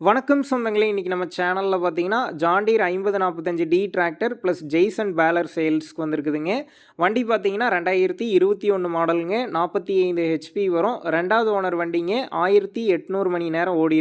வணக்கம் சொந்தங்களே இன்றைக்கி நம்ம சேனலில் பார்த்தீங்கன்னா ஜாண்டீர் ஐம்பது நாற்பத்தஞ்சு D tractor plus Jaison baler சேல்ஸ்க்கு வந்திருக்குதுங்க. வண்டி பார்த்தீங்கன்னா ரெண்டாயிரத்தி இருபத்தி ஒன்று மாடலுங்க நாற்பத்தி ஐந்து ஹெச்பி வரும். ரெண்டாவது ஓனர் வண்டிங்க ஆயிரத்தி எட்நூறு மணி நேரம் ஓடி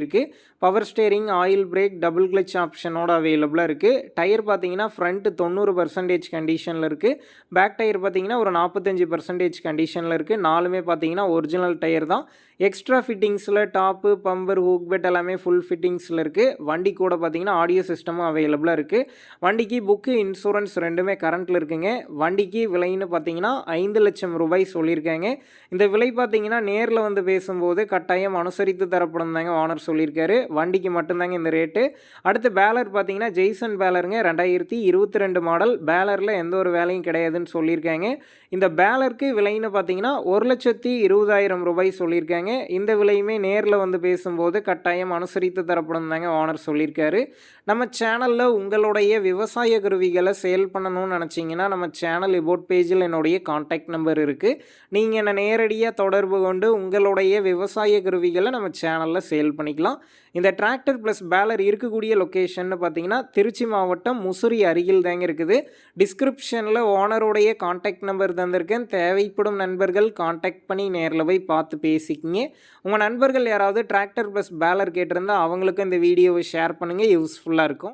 power steering oil brake double clutch ஆப்ஷனோட அவைலபிளாக இருக்குது டயர் பார்த்தீங்கன்னா ஃப்ரண்ட்டு தொண்ணூறு பர்சன்டேஜ் கண்டிஷனில் இருக்குது பேக் டயர் பார்த்தீங்கன்னா ஒரு நாற்பத்தஞ்சு பர்சன்டேஜ் கண்டிஷனில் இருக்குது நாலுமே பார்த்தீங்கன்னா ஒரிஜினல் டயர் தான். எக்ஸ்ட்ரா ஃபிட்டிங்ஸில் டாப்பு பம்பர் ஹூக் பெட் எல்லாமே ஃபுல் ஃபிட் செட்டிங்ஸில் இருக்குது வண்டி கூட பார்த்தீங்கன்னா ஆடியோ சிஸ்டமும் அவைலபிளாக இருக்குது வண்டிக்கு புக்கு இன்சூரன்ஸ் ரெண்டுமே கரண்ட்டில் இருக்குங்க. வண்டிக்கு விலைன்னு பார்த்தீங்கன்னா ஐந்து லட்சம் ரூபாய் சொல்லியிருக்காங்க. இந்த விலை பார்த்தீங்கன்னா நேரில் வந்து பேசும்போது கட்டாயம் அனுசரித்து தரப்படும் தாங்க ஓனர் சொல்லியிருக்காரு. வண்டிக்கு மட்டும்தாங்க இந்த ரேட்டு அடுத்து பேலர் பார்த்தீங்கன்னா ஜெய்சன் பேலருங்க. ரெண்டாயிரத்தி இருபத்தி ரெண்டு மாடல் பேலரில் எந்த ஒரு வேலையும் கிடையாதுன்னு சொல்லியிருக்காங்க. இந்த பேலருக்கு விலைன்னு பார்த்தீங்கன்னா ஒரு லட்சத்தி இருபதாயிரம் ரூபாய் சொல்லியிருக்காங்க. இந்த விலையுமே நேரில் வந்து பேசும்போது கட்டாயம் அனுசரித்து தரப்படும் தாங்க ஓனர் சொல்லியிருக்காரு. நம்ம சேனலில் உங்களுடைய விவசாய கருவிகளை சேல் பண்ணணும்னு நினச்சிங்கன்னா நம்ம சேனல் இபோட் பேஜில் என்னுடைய காண்டாக்ட் நம்பர் இருக்குது நீங்கள் என்னை நேரடியாக தொடர்பு கொண்டு உங்களுடைய விவசாய கருவிகளை நம்ம சேனலில் சேல் பண்ணிக்கலாம். இந்த டிராக்டர் ப்ளஸ் பேலர் இருக்கக்கூடிய லொக்கேஷன் பார்த்தீங்கன்னா திருச்சி மாவட்டம் முசிறி அருகில் தாங்க இருக்குது. டிஸ்கிரிப்ஷனில் ஓனருடைய காண்டாக்ட் நம்பர் தந்திருக்கேன். தேவைப்படும் நண்பர்கள் காண்டாக்ட் பண்ணி நேரில் போய் பார்த்து பேசிக்கிங்க. உங்கள் நண்பர்கள் யாராவது டிராக்டர் ப்ளஸ் பேலர் கேட்டிருந்தால் மற்றவங்களுக்கும் இந்த வீடியோவை ஷேர் பண்ணுங்கள் யூஸ்ஃபுல்லாக இருக்கும்.